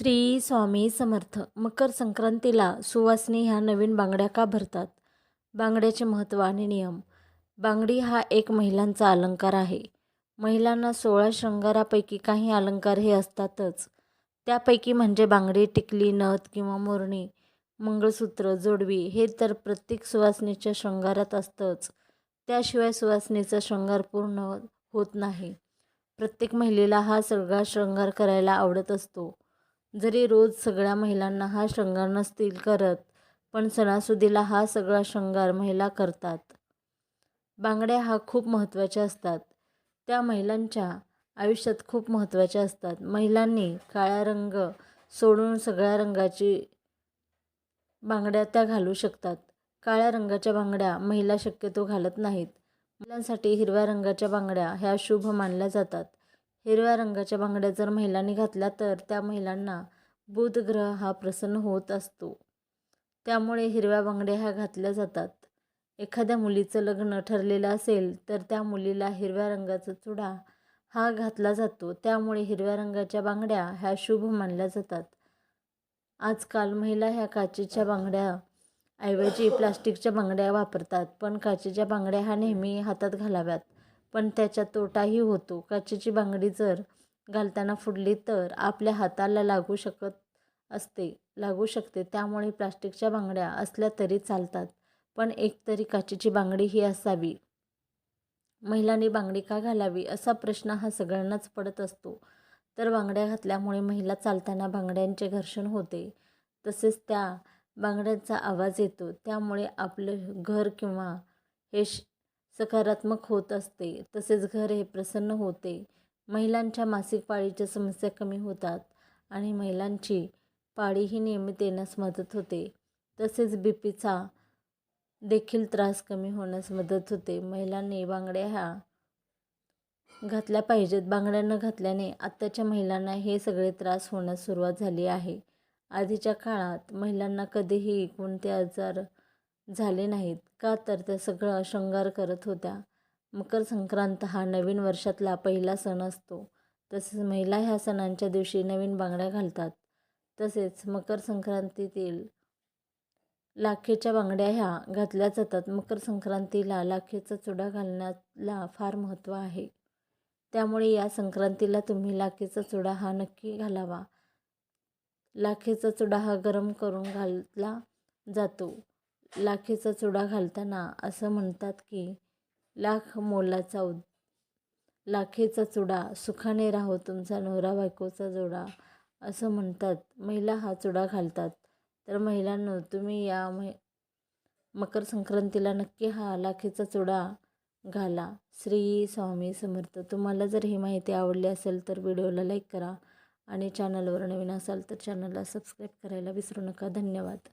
श्री स्वामी समर्थ. मकर संक्रांतीला सुवासिनी ह्या नवीन बांगड्या का भरतात? बांगड्याचे महत्त्व आणि नियम. बांगडी हा एक महिलांचा अलंकार आहे. महिलांना सोळा शृंगारापैकी काही अलंकार हे असतातच. त्यापैकी म्हणजे बांगडी टिकली नथ किंवा मोरणी मंगळसूत्र जोडवी हे तर प्रत्येक सुवासिनीच्या शृंगारात असतंच. त्याशिवाय सुवासिनीचा शृंगार पूर्ण होत नाही. प्रत्येक महिलेला हा सगळा शृंगार करायला आवडत असतो. जरी रोज सगळ्या महिलांना हा शृंगार नसतील करत पण सणासुदीला हा सगळा शृंगार महिला करतात. बांगड्या हा खूप महत्त्वाच्या असतात. त्या महिलांच्या आयुष्यात खूप महत्त्वाच्या असतात. महिलांनी काळा रंग सोडून सगळ्या रंगाची बांगड्या त्या घालू शकतात. काळ्या रंगाच्या बांगड्या महिला शक्यतो घालत नाहीत. महिलांसाठी हिरव्या रंगाच्या बांगड्या ह्या शुभ मानल्या जातात. हिरव्या रंगाच्या बांगड्या जर महिलांनी घातल्या तर त्या महिलांना बुध ग्रह हा प्रसन्न होत असतो. त्यामुळे हिरव्या बांगड्या ह्या घातल्या जातात. एखाद्या मुलीचं लग्न ठरलेलं असेल तर त्या मुलीला हिरव्या रंगाचा चुडा हा घातला जातो. त्यामुळे हिरव्या रंगाच्या बांगड्या ह्या शुभ मानल्या जातात. आजकाल महिला ह्या काचेच्या बांगड्या ऐवजी प्लास्टिकच्या बांगड्या वापरतात पण काचेच्या बांगड्या ह्या नेहमी हातात घालाव्यात. पण त्याचा तोटाही होतो. काचेची बांगडी जर घालताना फुडली तर आपल्या हाताला लागू शकत असते लागू शकते. त्यामुळे प्लास्टिकच्या बांगड्या असल्या तरी चालतात पण एकतरी काचेची बांगडी ही असावी. महिलांनी बांगडी का घालावी असा प्रश्न हा सगळ्यांनाच पडत असतो. तर बांगड्या घातल्यामुळे महिला चालताना बांगड्यांचे घर्षण होते. तसेच त्या बांगड्यांचा आवाज येतो. त्यामुळे आपलं घर किंवा हे श सकारात्मक होत असते. तसेच घर हे प्रसन्न होते. महिलांच्या मासिक पाळीच्या समस्या कमी होतात आणि महिलांची पाळी ही नियमित येण्यास मदत होते. तसेच बी पीचा देखील त्रास कमी होण्यास मदत होते. महिलांनी बांगड्या ह्या घातल्या पाहिजेत. बांगड्या न घातल्याने आत्ताच्या महिलांना हे सगळे त्रास होण्यास सुरुवात झाली आहे. आधीच्या काळात महिलांना कधीही कोणते आजार झाले नाहीत का तर त्या सगळं शृंगार करत होत्या. मकर संक्रांत हा नवीन वर्षातला पहिला सण असतो. तसेच महिला ह्या सणांच्या दिवशी नवीन बांगड्या घालतात. तसेच मकर संक्रांतीतील लाखेच्या बांगड्या ह्या घातल्या जातात. मकर संक्रांतीला लाखेचा चुडा घालण्याला फार महत्त्व आहे. त्यामुळे या संक्रांतीला तुम्ही लाखेचा चुडा हा नक्की घालावा. लाखेचा चुडा हा गरम करून घातला जातो. लाखेचा चुडा घालताना असं म्हणतात की लाख मोलाचा उद लाखेचा चुडा सुखाने राहो तुमचा नवरा बायकोचा जोडा असं म्हणतात. महिला हा चुडा घालतात. तर महिलांनो तुम्ही या मै मकर संक्रांतीला नक्की हा लाखेचा चुडा घाला. श्री स्वामी समर्थ. तुम्हाला जर ही माहिती आवडली असेल तर व्हिडिओला लाईक करा आणि चॅनलवर नवीन असाल तर चॅनलला सबस्क्राईब करायला विसरू नका. धन्यवाद.